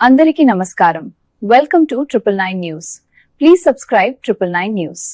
అందరికీ నమస్కారం welcome to triple nine news please subscribe triple nine news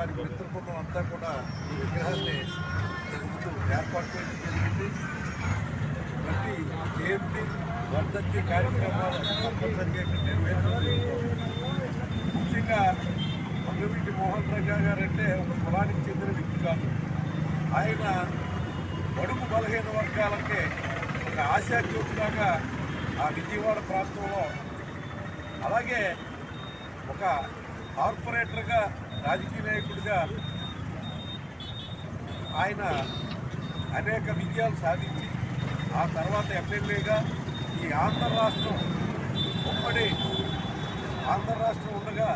వారి మిత్రబృందం అంతా కూడా ఈ విగ్రహాన్ని ముందు ఏర్పాటు చేయడం జరిగింది. ప్రతి జయంతి వర్ధంతి కార్యక్రమాలు తప్పనిసరిగా ఇక్కడ నిర్వహించడం ముఖ్యంగా మంగవీటి మోహన్ రంగా గారు అంటే ఒక కులానికి చెందిన వ్యక్తి కాదు. ఆయన బడుగు బలహీన వర్గాలకే ఒక ఆశాజ్యోతిలాగా ఆ విజయవాడ ప్రాంతంలో అలాగే ఒక కార్పొరేటర్గా రాజకీయ నాయకుడిగా ఆయన అనేక విజయాలు సాధించి ఆ తర్వాత ఎమ్మెల్యేగా ఈ ఆంధ్ర రాష్ట్రం ఉమ్మడి ఆంధ్ర రాష్ట్రం ఉండగా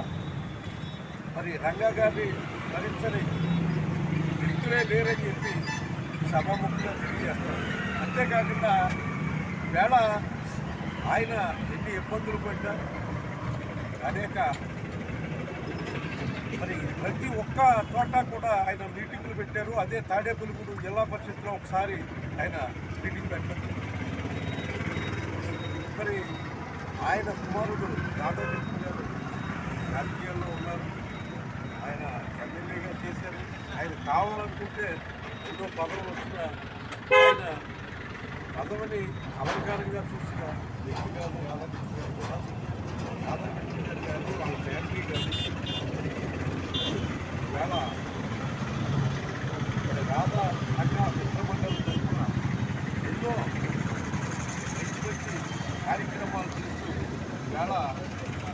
మరి రంగా గారిని భరించని వ్యక్తులే లేరని చెప్పి సభాముఖంగా తెలియజేస్తారు అంతేకాకుండా వేళ ఆయన ఎన్ని ఇబ్బందులు పడ్డా అనేక మరి ప్రతి ఒక్క చోట కూడా ఆయన మీటింగులు పెట్టారు. అదే తాడేపల్లిగూడు జిల్లా పరిషత్లో ఒకసారి ఆయన మీటింగ్ పెట్టారు. మరి ఆయన కుమారుడు యాదవ్ గారు రాజకీయాల్లో ఉన్నారు. ఆయన ఎమ్మెల్యేగా చేశారు. ఆయన కావాలనుకుంటే ఎన్నో పదవులు వచ్చిన ఆయన పదవిని అలంకారంగా చూసిన వ్యక్తి కాదు యాదవ్ గారు కూడా యాదవ్ గారు కానీ వాళ్ళ ఫ్యామిలీ కానీ వేళ మరి రాధా అక్క తరఫున ఎన్నో మంచి మంచి కార్యక్రమాలు చేస్తూ ఇవాళ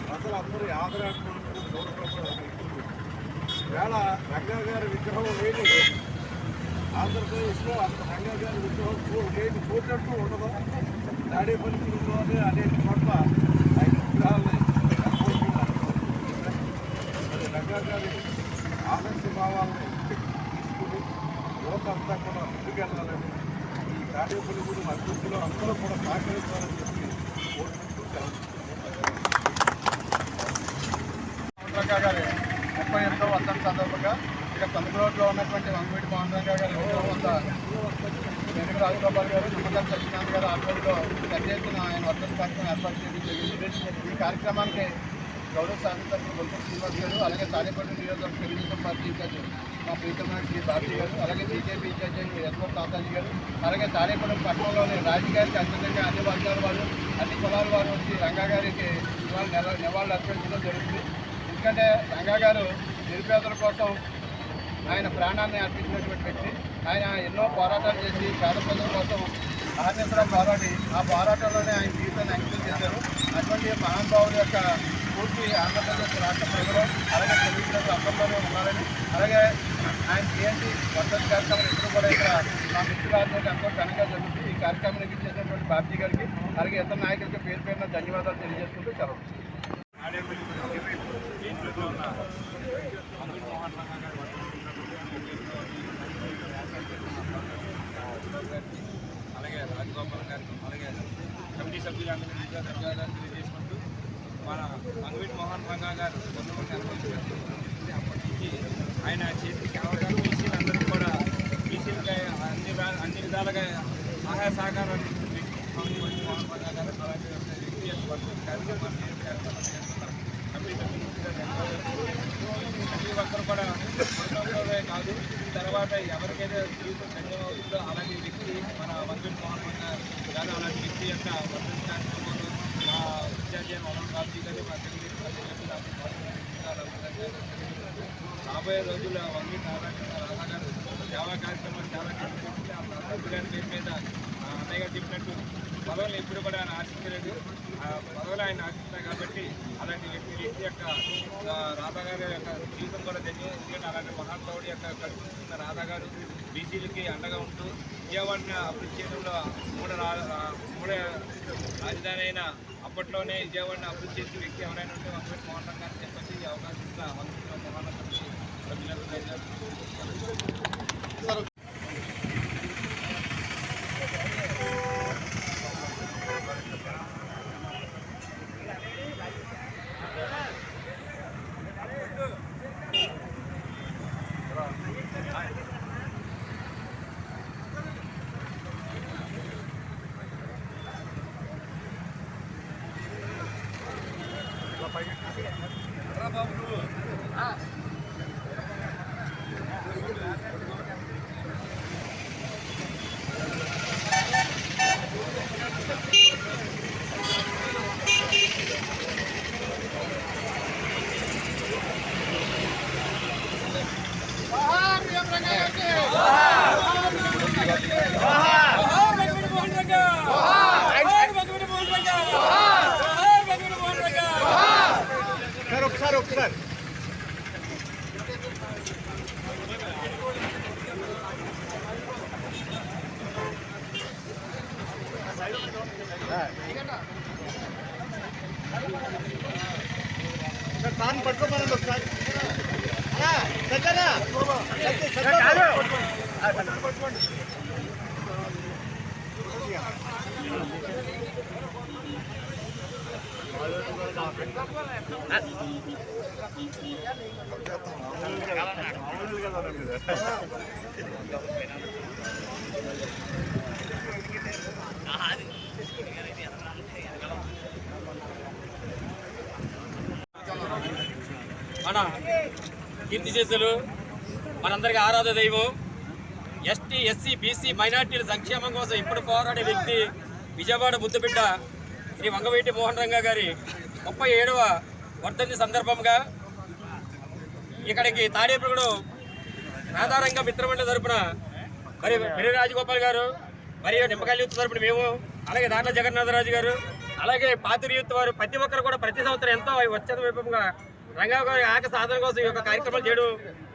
ప్రజలందరూ ఆదరణ వేళ రంగా గారి విగ్రహం లేని ఆంధ్రప్రదేశ్లో అంత రంగా గారి విగ్రహం లేని చోటంటూ ఉండదు తాడేపల్లిలోనే అనేక చోట్ల ఆయన విగ్రహాలని రంగా గారి భావాలని తీసుకుని యువత అంతా కూడా ముందుకెళ్ళాలని ఈ కార్యకులు తాడేపల్లిగూడెం అభివృద్ధిలో అందరూ కూడా సహకరించాలని చెప్పి కోరుకుంటూ గారి ముప్పై ఎనిమిదో వర్ధంతి సందర్భంగా ఇక్కడ తొమ్మిది ఉన్నటువంటి వంగవీటి మోహన్ రంగా గారి విగ్రహం వద్ద వెనుక రాజగోపాల్ గారు నిమ్మకాయ సత్యనారాయణ గారు ఆధ్వర్యంలో పెద్ద ఎత్తున ఆయన వర్ధంతి కార్యక్రమం ఏర్పాటు చేయడం జరిగింది ఈ కార్యక్రమానికి గౌరవ శాసనసభ్యులు గుంటూరు శ్రీనివాస్ గారు అలాగే తాడేపల్లి నియోజకవర్గ తెలుగుదేశం పార్టీ ఇన్ఛార్జ్ మా ప్రీతమైన శ్రీ భారతి గారు అలాగే బీజేపీ ఇన్ఛార్జ్ యశ్వంత్ తాతాజీ గారు అలాగే తాడేపల్లి పట్టణంలోని రాజుగారికి అత్యంతంగా అన్ని వర్గాల వారు అన్ని కులాల వారు వచ్చి రంగా గారికి ఇవాళ నెల నివాళులు అర్పించడం జరుగుతుంది. ఎందుకంటే రంగా గారు నిరుపేదల కోసం ఆయన ప్రాణాన్ని అర్పించినటువంటి వ్యక్తి. ఆయన ఎన్నో పోరాటాలు చేసి పేద ప్రజల కోసం ఆర్నిసరా పోరాడి ఆ పోరాటంలోనే ఆయన జీవితాన్ని అంకితం చేశారు. అటువంటి మహానుభావుల యొక్క పూర్తి ఆంధ్రప్రదేశ్ రాష్ట్ర ప్రజలు అలాగే తెలుగుదేశం అందరిలోనే ఉన్నారని అలాగే ఆయన జయంతి వర్తన కార్యక్రమం ఎప్పుడు కూడా ఇక్కడ మా మిత్రులందరికీ ఎంతో ఘనంగా జరుగుతుంది. ఈ కార్యక్రమానికి ఇచ్చేసినటువంటి పార్టీ గారికి అలాగే ఇతర నాయకులకి పేరు పేరున ధన్యవాదాలు తెలియజేసుకుంటూ సెలవు. గారి అలాగే రాజగోపాల్ గారికి అలాగే కమిటీ సభ్యులందరికీ ధన్యవాదాలు మన అంగవీటి మోహన్ రంగా గారు కొంతమంది వందల అప్పటి నుంచి ఆయన చేసిన సేవగా బీసీలందరికీ కూడా బీసీలకి అన్ని అన్ని విధాలుగా సహాయ సహకారాన్ని అంగవీటి మోహన్ రంగా గారు అలాగే వ్యక్తి ప్రతి ఒక్కరు కూడా కుటుంబంలోనే కాదు తర్వాత ఎవరికైతే జీవితం ధన్యమవుతుందో అలాంటి వ్యక్తి మన మంజుల్ మోహన్ గారు గారు అలాంటి వ్యక్తి యొక్క వర్తించడానికి కార్యక్రమంలో విద్యార్థి మోహన్ బాబుజీ గారు మా తెలుగు ప్రతి రాబోయే రోజుల్లో వంగి రాధా గారు సేవా కార్యక్రమాలు చాలా చేపట్టి ఆ ప్రసాద్ గారి పేరు మీద అన్నయ్య గారు చెప్పినట్టు పదవులు ఎప్పుడు కూడా ఆయన ఆశించలేదు ఆ పదవులు ఆయన ఆశిస్తారు కాబట్టి అలాంటి వ్యక్తి వ్యక్తి యొక్క రాధా గారి యొక్క జీవితం కూడా తెలియదు ఎందుకంటే అలాంటి మహానుభావుడి యొక్క కనిపిస్తున్న రాధా గారు బీసీలకి అండగా ఉంటూ విజయవాడని అభివృద్ధి చేయడంలో మూడ రా మూడు రాజధాని అయిన అప్పట్లోనే విజయవాడని అభివృద్ధి చేసే వ్యక్తి ఎవరైనా ఉంటే వంశవటి మోహన్ రంగ్ గారిని చెప్పేసి ఈ అవకాశం ఇచ్చిన వంశవటి మోహన్ రంగ్ గారికి సభ్యులకు ధన్యవాదాలు. సార్ ఒకసారి ఒకసారి సార్ తాను పట్టుకోమనండి ఒకసారి సజ్జనా పట్టుకోండి మన కీర్తి చేసలు. మనందరికీ ఆరాధ దైవం. ఎస్టీ ఎస్సీ బీసీ మైనార్టీల సంక్షేమం కోసం ఇప్పుడు పోరాడే వ్యక్తి విజయవాడ ముద్దుబిడ్డ శ్రీ వంగవేటి మోహన్ రంగా గారి ముప్పై ఏడవ వర్ధంతి సందర్భంగా ఇక్కడికి తాడేపుడు రాధారంగ మిత్రమండలి తరపున మరి పెరి రాజగోపాల్ గారు మరియు నిమ్మకాయల యూత్ తరపున మేము అలాగే దాంట్లో జగన్నాథరాజు గారు అలాగే పాతిరి యూత్ వారు ప్రతి ఒక్కరు కూడా ప్రతి సంవత్సరం ఎంతో వచ్చేత వైభవంగా రంగా గారి ఆక సాధన కోసం ఈ యొక్క కార్యక్రమాలు చేయడం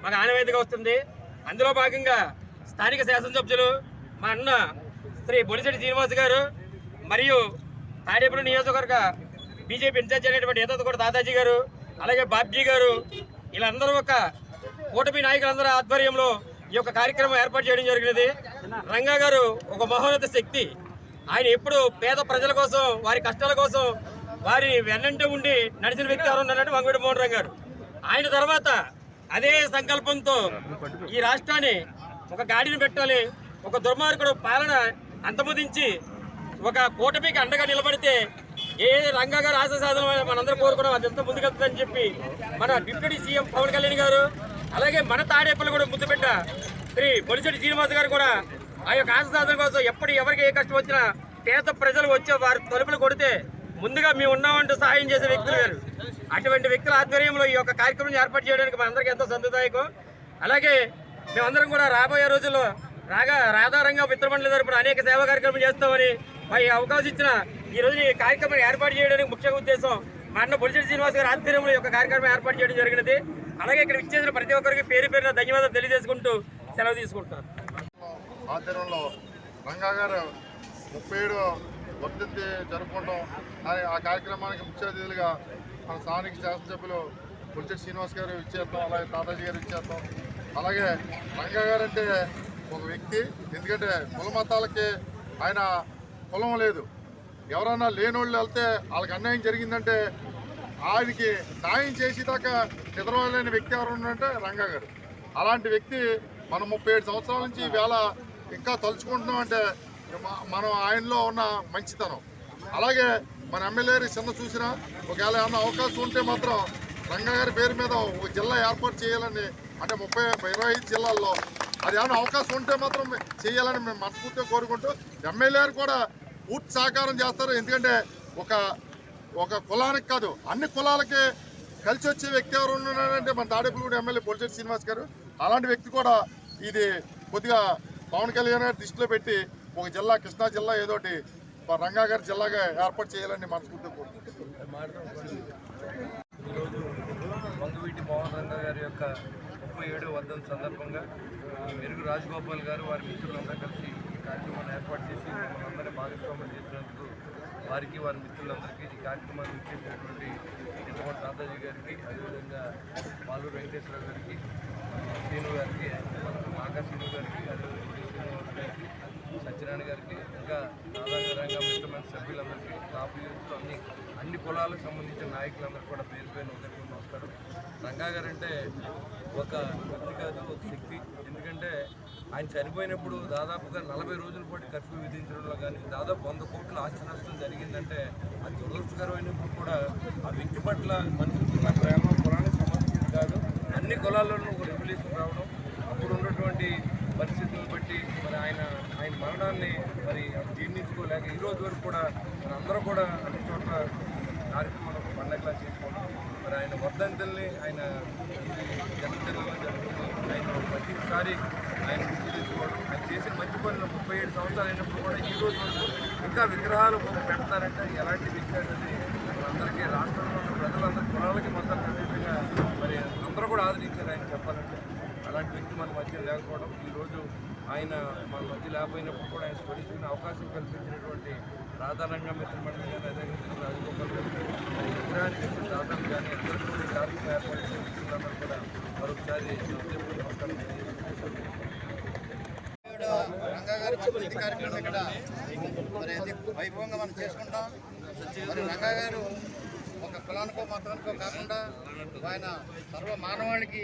మాకు ఆనవేదిగా వస్తుంది. అందులో భాగంగా స్థానిక శాసనసభ్యులు మా అన్న శ్రీ బొలిశెట్టి శ్రీనివాస్ గారు మరియు తాడేపుడు నియోజకవర్గ బీజేపీ ఇన్ఛార్జ్ అనేటువంటి ఏదో కూడా దాదాజీ గారు అలాగే బాబ్జీ గారు వీళ్ళందరూ ఒక కూటమి నాయకులందరూ ఆధ్వర్యంలో ఈ యొక్క కార్యక్రమం ఏర్పాటు చేయడం జరిగినది. రంగా గారు ఒక మహోన్నత శక్తి. ఆయన ఎప్పుడు పేద ప్రజల కోసం వారి కష్టాల కోసం వారి వెన్నంటే ఉండి నడిచిన వ్యక్తి ఎవరు ఉన్నారంటే వంగవీటి మోహన్ రావు గారు. ఆయన తర్వాత అదే సంకల్పంతో ఈ రాష్ట్రాన్ని ఒక గాడిని పెట్టాలి ఒక దుర్మార్గుడు పాలన అంతమొదించి ఒక కూటమికి అండగా నిలబడితే ఏ రంగా గారు ఆశ మనందరూ కోరుకున్నాం. అదంతా ముందుకెళ్తుందని చెప్పి మన డిప్యూటీ సీఎం పవన్ కళ్యాణ్ గారు అలాగే మన తాడేపల్లి కూడా ముద్దు పెట్ట శ్రీ బొలిశెట్టి శ్రీనివాస్ గారు కూడా ఆ యొక్క ఆశ సాధన కోసం ఎప్పుడు ఎవరికి ఏ కష్టం వచ్చినా పేద ప్రజలు వచ్చే వారి తలుపులు కొడితే ముందుగా మేము ఉన్నామంటూ సహాయం చేసే వ్యక్తులు గారు. అటువంటి వ్యక్తుల ఆధ్వర్యంలో ఈ యొక్క కార్యక్రమం ఏర్పాటు చేయడానికి మనందరికీ ఎంతో సంతదాయకం అలాగే మేమందరం కూడా రాబోయే రోజుల్లో రాగా రాధారంగా మిత్రమండలి తరపున అనేక సేవా కార్యక్రమం చేస్తామని మరి అవకాశం ఇచ్చిన ఈరోజు ఈ కార్యక్రమం ఏర్పాటు చేయడానికి ముఖ్య ఉద్దేశం మా అన్న బొలిశెట్టి శ్రీనివాస్ గారి ఆధ్వర్యంలో ఈ యొక్క కార్యక్రమం ఏర్పాటు చేయడం జరిగినది. అలాగే ఇక్కడ ఇచ్చేసిన ప్రతి ఒక్కరికి పేరు పేరున ధన్యవాదాలు తెలియజేసుకుంటూ సెలవు తీసుకుంటున్నారు ఆధ్వర్యంలో రంగా గారు ముప్పై ఏడు వర్ధంతి జరుపుకోవడం ఆ- కార్యక్రమానికి ముఖ్య అతిథులుగా మన స్థానిక శాసనసభ్యులు పులిచెట్టి శ్రీనివాస్ గారు ఇచ్చేస్తాం అలాగే తాతాజీ గారు ఇచ్చేస్తాం అలాగే రంగా గారు అంటే ఒక వ్యక్తి ఎందుకంటే కుల మతాలకి ఆయన కులం లేదు. ఎవరైనా లేనోళ్ళు వెళ్తే వాళ్ళకి అన్యాయం జరిగిందంటే ఆయనకి న్యాయం చేసేదాకా నిద్రలేని వ్యక్తి ఎవరు ఉన్నారంటే రంగా గారు. అలాంటి వ్యక్తి మనం ముప్పై ఏడు సంవత్సరాల నుంచి వేళ ఇంకా తలుచుకుంటున్నాం అంటే మనం ఆయనలో ఉన్న మంచితనం. అలాగే మన ఎమ్మెల్యే చిన్న చూసినా ఒకవేళ ఏమన్నా అవకాశం ఉంటే మాత్రం రంగా గారి పేరు మీద ఒక జిల్లా ఏర్పాటు చేయాలని అంటే ముప్పై ఇరవై జిల్లాల్లో అది ఏమైనా అవకాశం ఉంటే మాత్రం చేయాలని మేము మనస్ఫూర్తిగా కోరుకుంటూ ఎమ్మెల్యే కూడా పూర్తి సహకారం చేస్తారు. ఎందుకంటే ఒక ఒక కులానికి కాదు అన్ని కులాలకి కలిసి వచ్చే వ్యక్తి ఎవరు ఉన్నారంటే మన తాడేపల్లిగూడ ఎమ్మెల్యే పొలిచెట్టి శ్రీనివాస్ గారు. అలాంటి వ్యక్తి కూడా ఇది కొద్దిగా పవన్ కళ్యాణ్ గారి దృష్టిలో పెట్టి ఒక జిల్లా కృష్ణా జిల్లా ఏదోటి రంగాగారి రంగా గారి జిల్లాగా ఏర్పాటు చేయాలని మనస్ఫూర్తిగా కోరుకుంటున్నాను ఈరోజు వంగవీటి పవన్ రంగా గారి యొక్క ముప్పై ఏడు వర్ధన్ సందర్భంగా ఈ మెరుగు రాజగోపాల్ గారు వారి మిత్రులందరూ కలిసి ఈ కార్యక్రమాన్ని ఏర్పాటు చేసి మమ్మల్ని అందరినీ భాగస్వామ్యం చేసినందుకు వారికి వారి మిత్రులందరికీ ఈ కార్యక్రమాన్ని ఇచ్చేసినటువంటి ఇంతకోటి తాతాజీ గారికి అదేవిధంగా పాలు వెంకటేశ్వర గారికి శ్రీను గారికి నాగా శ్రీను గారికి అదేవిధంగా శ్రీనివాస్ గారికి సత్యనారాయణ గారికి ఇంకా సాధారణంగా మిత్రమైన సభ్యులందరికీ అన్ని కులాలకు సంబంధించిన నాయకులందరూ కూడా పేరు పేరు ఒకరికి వస్తారు రంగా గారు అంటే ఒక వ్యక్తి కాదు ఒక శక్తి. ఎందుకంటే ఆయన చనిపోయినప్పుడు దాదాపుగా నలభై రోజుల పాటు కర్ఫ్యూ విధించడంలో కానీ దాదాపు వంద కోట్ల ఆస్తి నష్టం జరిగిందంటే అది దురదృష్టకరమైనప్పుడు కూడా ఆ వ్యక్తి పట్ల మనుషులకు ప్రేమ కులానికి సంబంధించింది కాదు అన్ని కులాల్లోనూ ఒక రెగ్యులేషన్ రావడం అప్పుడు ఉన్నటువంటి పరిస్థితులను బట్టి మరి ఆయన ఆయన మరణాన్ని మరి జీర్ణించుకోలేక ఈ రోజు వరకు కూడా మనందరూ కూడా అన్ని చోట్ల కార్యక్రమాలు ఒక పండగలా చేసుకోవడం. మరి ఆయన వర్ధంతుల్ని ఆయన జన్మదినంలో జరుగుతుంది ఆయన ప్రతిసారి ఆయన గుర్తు తెచ్చుకోవడం. ఆయన చేసిన మంచి పనులు ముప్పై ఏడు సంవత్సరాలు అయినప్పుడు కూడా ఈ రోజు ఇంకా విగ్రహాలు పెడతారంటే. ఎలాంటి వ్యక్తి అనేది మనందరికీ రాష్ట్రంలో ఉన్న ప్రజలందరూ కులాలకి మొత్తం ఖచ్చితంగా మరి అందరూ కూడా ఆదరించారు ఆయన చెప్పాలంటే. అలాంటి వ్యక్తి మన మధ్య లేకపోవడం ఈరోజు ఆయన మన మధ్య లేకపోయినప్పుడు కూడా ఆయన స్మరించుకునే అవకాశం కల్పించినటువంటి రాధారంగ మిత్రమండలి కానీ అదేవిధంగా రాజగోపాల్ విగ్రహానికి దాతలు కానీ అందరికీ కూడా ఈ కార్యక్రమం ఏర్పాటు కూడా మరొకసారి నమస్కారం కార్యక్రమం ఇక్కడ మరి అది వైభవంగా మనం చేసుకుంటాం మరి రంగా గారు ఒక కులానికో మతానికో కాకుండా ఆయన సర్వ మానవాళికి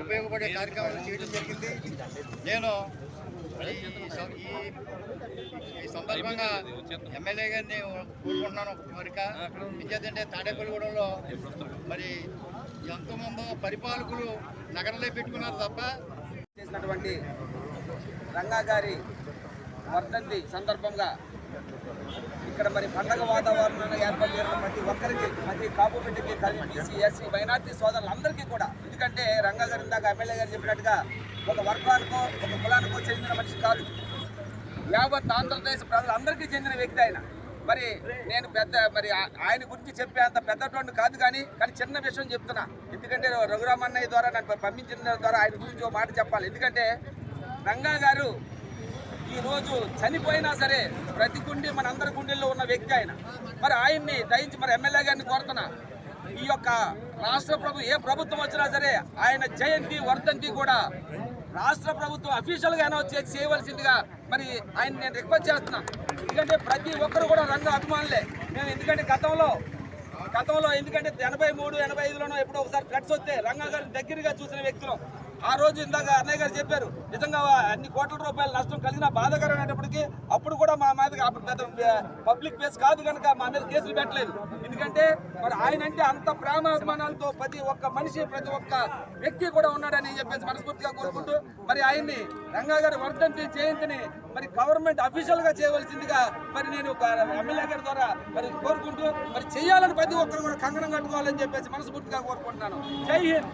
ఉపయోగపడే కార్యక్రమాలు చేయడం జరిగింది నేను ఈ సందర్భంగా ఎమ్మెల్యే గారిని కోరుకుంటున్నాను కోరిక. ఎందుకంటే తాడేపల్లిగూడెంలో మరి ఎంతోమందో పరిపాలకులు నగరంలో పెట్టుకున్నారు తప్ప చేసినటువంటి రంగా గారి వర్ధంతి సందర్భంగా ఇక్కడ మరి పండగ వాతావరణాన్ని ఏర్పాటు చేయడం ప్రతి ఒక్కరికి ప్రతి కాపు బిడ్డకి కలిసి బీసీ ఎస్సీ మైనార్టీ సోదరులందరికీ కూడా. ఎందుకంటే రంగా గారు ఇందాక ఎమ్మెల్యే గారు చెప్పినట్టుగా ఒక వర్గానికో ఒక కులానికో చెందిన మనిషి కాదు. యావత్ ఆంధ్రప్రదేశ్ ప్రజలందరికీ చెందిన వ్యక్తి ఆయన. మరి నేను పెద్ద మరి ఆయన గురించి చెప్పే అంత పెద్దటువంటి కాదు కానీ కానీ చిన్న విషయం చెప్తున్నా. ఎందుకంటే రఘురామన్నయ్య ద్వారా నన్ను పంపించిన ద్వారా ఆయన గురించి ఒక మాట చెప్పాలి. ఎందుకంటే రంగా గారు ఈరోజు చనిపోయినా సరే ప్రతి గుండె మన అందరి గుండెల్లో ఉన్న వ్యక్తి ఆయన. మరి ఆయన్ని దయించి మరి ఎమ్మెల్యే గారిని కోరుతున్నా. ఈ యొక్క రాష్ట్ర ప్రభు ఏ ప్రభుత్వం వచ్చినా సరే ఆయన జయంతి వర్ధంతి కూడా రాష్ట్ర ప్రభుత్వం అఫీషియల్గా అనౌన్స్ చేసి చేయవలసిందిగా మరి ఆయన నేను రిక్వెస్ట్ చేస్తున్నాను ఎందుకంటే ప్రతి ఒక్కరు కూడా రంగ అభిమానులే. మేము ఎందుకంటే గతంలో గతంలో ఎందుకంటే ఎనభై మూడు ఎనభై ఐదులోనో ఎప్పుడో ఒకసారి ఫ్లడ్స్ వస్తే రంగా గారిని దగ్గరగా చూసిన వ్యక్తులు. ఆ రోజు ఇందాక అన్నయ్య గారు చెప్పారు నిజంగా అన్ని కోట్ల రూపాయల నష్టం కలిగిన బాధాకరమైనప్పటికీ అప్పుడు కూడా మా మీద పెద్ద పబ్లిక్ ప్లేస్ కాదు కనుక మా మీద కేసులు పెట్టలేదు. ఎందుకంటే మరి ఆయన అంటే అంత ప్రేమాభిమానాలతో ప్రతి ఒక్క మనిషి ప్రతి ఒక్క వ్యక్తి కూడా ఉన్నాడని చెప్పేసి మనస్ఫూర్తిగా కోరుకుంటూ మరి ఆయన్ని రంగా గారి వర్ధంతి జయంతిని మరి గవర్నమెంట్ అఫీషియల్గా చేయవలసిందిగా మరి నేను ఒక ఎమ్మెల్యే గారి ద్వారా మరి కోరుకుంటూ మరి చేయాలని ప్రతి ఒక్కరు కూడా కంగనం కట్టుకోవాలని చెప్పేసి మనస్ఫూర్తిగా కోరుకుంటున్నాను. జై హింద్!